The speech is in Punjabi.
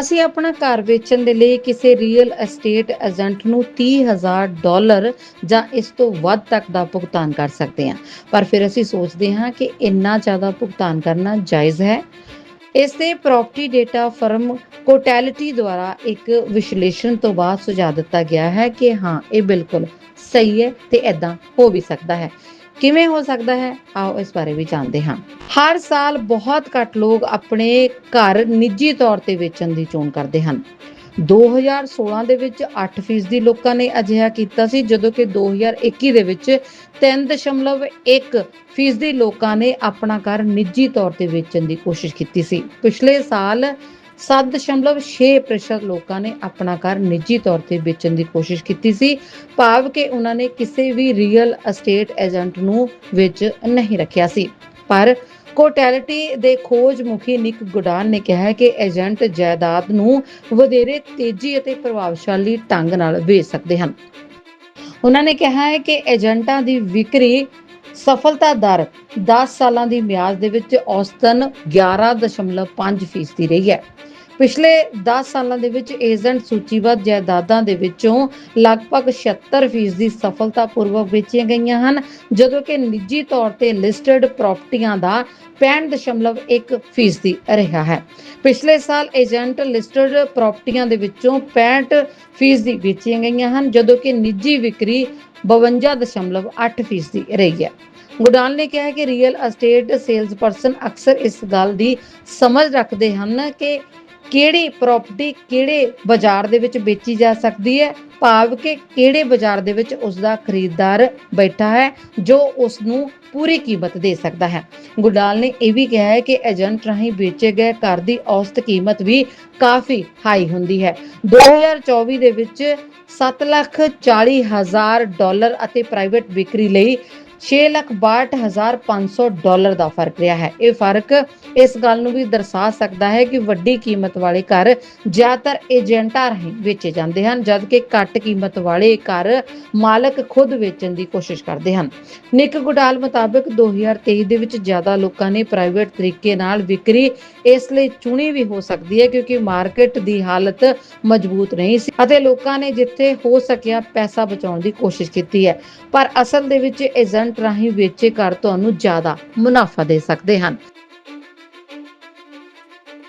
ਅਸੀਂ ਆਪਣਾ ਘਰ ਵੇਚਣ ਦੇ ਲਈ ਕਿਸੇ ਰੀਅਲ ਐਸਟੇਟ ਏਜੰਟ ਨੂੰ 30000 ਡਾਲਰ ਜਾਂ ਇਸ ਤੋਂ ਵੱਧ ਤੱਕ ਦਾ ਭੁਗਤਾਨ ਕਰ ਸਕਦੇ ਹਾਂ। ਪਰ ਫਿਰ ਅਸੀਂ ਸੋਚਦੇ ਹਾਂ ਕਿ ਇੰਨਾ ਜ਼ਿਆਦਾ ਭੁਗਤਾਨ ਕਰਨਾ ਜਾਇਜ਼ ਹੈ। ਇਸ ਦੇ ਪ੍ਰਾਪਰਟੀ ਡੇਟਾ ਫਰਮ ਕੋਟੈਲਿਟੀ ਦੁਆਰਾ ਇੱਕ ਵਿਸ਼ਲੇਸ਼ਣ ਤੋਂ ਬਾਅਦ ਸੁਝਾਅ ਦਿੱਤਾ ਗਿਆ ਹੈ ਕਿ ਹਾਂ, ਇਹ ਬਿਲਕੁਲ ਸਹੀ ਹੈ ਤੇ ਇਦਾਂ ਹੋ ਵੀ ਸਕਦਾ ਹੈ। ਕਿਵੇਂ ਹੋ ਸਕਦਾ ਹੈ? ਆਓ ਇਸ ਬਾਰੇ ਵੀ ਜਾਣਦੇ ਹਾਂ। ਹਰ ਸਾਲ ਬਹੁਤ ਘੱਟ ਲੋਕ ਆਪਣੇ ਘਰ ਨਿੱਜੀ ਤੌਰ ਤੇ ਵੇਚਣ ਦੀ ਚੋਣ ਕਰਦੇ ਹਨ। 2016 ਦੇ ਵਿੱਚ 8% ਲੋਕਾਂ ਨੇ ਅਜਿਹਾ ਕੀਤਾ ਸੀ, ਜਦੋਂ ਕਿ 2021 ਦੇ ਵਿੱਚ 3.1 ਫੀਸਦੀ ਲੋਕਾਂ ਨੇ ਆਪਣਾ ਘਰ ਨਿੱਜੀ ਤੌਰ ਤੇ ਵੇਚਣ ਦੀ ਕੋਸ਼ਿਸ਼ ਕੀਤੀ ਸੀ। ਪਿਛਲੇ ਸਾਲ 7.6% ਲੋਕਾਂ ਨੇ ਆਪਣਾ ਘਰ ਨਿੱਜੀ ਤੌਰ ਤੇ ਵੇਚਣ ਦੀ ਕੋਸ਼ਿਸ਼ ਕੀਤੀ ਸੀ, ਭਾਵ ਕਿ ਉਹਨਾਂ ਨੇ ਕਿਸੇ ਵੀ ਰੀਅਲ ਅਸਟੇਟ ਏਜੰਟ ਨੂੰ ਵਿੱਚ ਨਹੀਂ ਰੱਖਿਆ ਸੀ। ਪਰ ਕੋਟੈਲਿਟੀ ਦੇ ਖੋਜ ਮੁਖੀ ਨਿਕ ਗੁਡਾਨ ਨੇ ਕਿਹਾ ਕਿ ਏਜੰਟ ਜਾਇਦਾਦ ਨੂੰ ਵਧੇਰੇ ਤੇਜ਼ੀ ਅਤੇ ਪ੍ਰਭਾਵਸ਼ਾਲੀ ਢੰਗ ਨਾਲ ਵੇਚ ਸਕਦੇ ਹਨ। ਉਹਨਾਂ ਨੇ ਕਿਹਾ ਹੈ ਕਿ ਏਜੰਟਾਂ ਦੀ ਵਿਕਰੀ ਸਫਲਤਾ ਦਰ 10 ਸਾਲਾਂ ਦੀ ਮਿਆਦ ਦੇ ਵਿੱਚ ਔਸਤਨ 11.5% ਫੀਸਦੀ ਰਹੀ ਹੈ। ਪਿਛਲੇ 10 ਸਾਲਾਂ ਦੇ ਵਿੱਚ ਏਜੰਟ ਸੂਚੀਬੱਧ ਜਾਇਦਾਦਾਂ ਦੇ ਵਿੱਚੋਂ ਲਗਭਗ 76% ਦੀ ਸਫਲਤਾਪੂਰਵਕ ਵੇਚੀਆਂ ਗਈਆਂ ਹਨ, ਜਦੋਂ ਕਿ ਨਿੱਜੀ ਤੌਰ ਤੇ ਲਿਸਟਡ ਪ੍ਰਾਪਰਟੀਆਂ ਦਾ 65.1 ਫੀਸਦੀ ਰਿਹਾ ਹੈ। ਪਿਛਲੇ ਸਾਲ ਏਜੰਟ ਲਿਸਟਡ ਪ੍ਰਾਪਰਟੀਆਂ ਦੇ ਵਿੱਚੋਂ 65 ਫੀਸਦੀ ਵੇਚੀਆਂ ਗਈਆਂ ਹਨ, ਜਦੋਂ ਕਿ ਨਿੱਜੀ ਵਿਕਰੀ 52.8 ਫੀਸਦੀ ਰਹੀ ਹੈ। ਗੁਡਾਨ ਨੇ ਕਿਹਾ ਕਿ ਰੀਅਲ ਅਸਟੇਟ ਸੇਲਸ ਪਰਸਨ ਅਕਸਰ ਇਸ ਗੱਲ ਦੀ ਸਮਝ ਰੱਖਦੇ ਹਨ ਕਿ ਕਿਹੜੀ ਪ੍ਰਾਪਰਟੀ ਕਿਹੜੇ ਬਾਜ਼ਾਰ ਦੇ ਵਿੱਚ ਵੇਚੀ ਜਾ ਸਕਦੀ ਹੈ, ਭਾਵ ਕਿ ਕਿਹੜੇ ਬਾਜ਼ਾਰ ਦੇ ਵਿੱਚ ਉਸ ਦਾ ਖਰੀਦਦਾਰ ਬੈਠਾ ਹੈ, ਜੋ ਉਸ ਨੂੰ ਪੂਰੀ ਕੀਮਤ ਦੇ ਸਕਦਾ ਹੈ। ਗੁਡਾਲ ਨੇ ਇਹ ਵੀ ਕਿਹਾ ਹੈ ਕਿ ਏਜੰਟ ਰਾਹੀਂ ਵੇਚੇ ਗਏ ਘਰ ਦੀ ਔਸਤ ਕੀਮਤ ਵੀ ਕਾਫੀ ਹਾਈ ਹੁੰਦੀ ਹੈ। 2024 ਦੇ ਵਿੱਚ 7 ਲੱਖ 40 ਹਜ਼ਾਰ ਡਾਲਰ ਅਤੇ ਪ੍ਰਾਈਵੇਟ ਵਿਕਰੀ ਲਈ 6,62,500 ਡਾਲਰ ਦਾ ਫ਼ਰਕ ਰਿਹਾ ਹੈ। ਇਹ ਫ਼ਰਕ ਇਸ ਗੱਲ ਨੂੰ ਵੀ ਦਰਸਾ ਸਕਦਾ ਹੈ ਕਿ ਵੱਡੀ ਕੀਮਤ ਵਾਲੇ ਘਰ ਜ਼ਿਆਦਾਤਰ ਏਜੰਟਾਂ ਰਾਹੀਂ ਵੇਚੇ ਜਾਂਦੇ ਹਨ ਜਦਕਿ ਘੱਟ ਕੀਮਤ ਵਾਲੇ ਘਰ ਮਾਲਕ ਖੁਦ ਵੇਚਣ ਦੀ ਕੋਸ਼ਿਸ਼ ਕਰਦੇ ਹਨ। ਨਿਕ ਗੁਡਾਲ ਮੁਤਾਬਕ 2023 ਦੇ ਵਿੱਚ ਜ਼ਿਆਦਾ ਲੋਕਾਂ ਨੇ ਪ੍ਰਾਈਵੇਟ ਤਰੀਕੇ ਨਾਲ ਵਿਕਰੀ ਇਸ ਲਈ ਚੁਣੀ ਵੀ ਹੋ ਸਕਦੀ ਹੈ ਕਿਉਂਕਿ ਮਾਰਕੀਟ ਦੀ ਹਾਲਤ ਮਜ਼ਬੂਤ ਨਹੀਂ ਸੀ ਅਤੇ ਲੋਕਾਂ ਨੇ ਜਿੱਥੇ ਹੋ ਸਕਿਆ ਪੈਸਾ ਬਚਾਉਣ ਦੀ ਕੋਸ਼ਿਸ਼ ਕੀਤੀ ਹੈ। ਪਰ ਅਸਲ ਦੇ ਵਿੱਚ ਏਜੰਟ ਰਾਹੀਂ ਵੇਚੇ ਘਰ ਤੁਹਾਨੂੰ ਜ਼ਿਆਦਾ ਮੁਨਾਫਾ ਦੇ ਸਕਦੇ ਹਨ।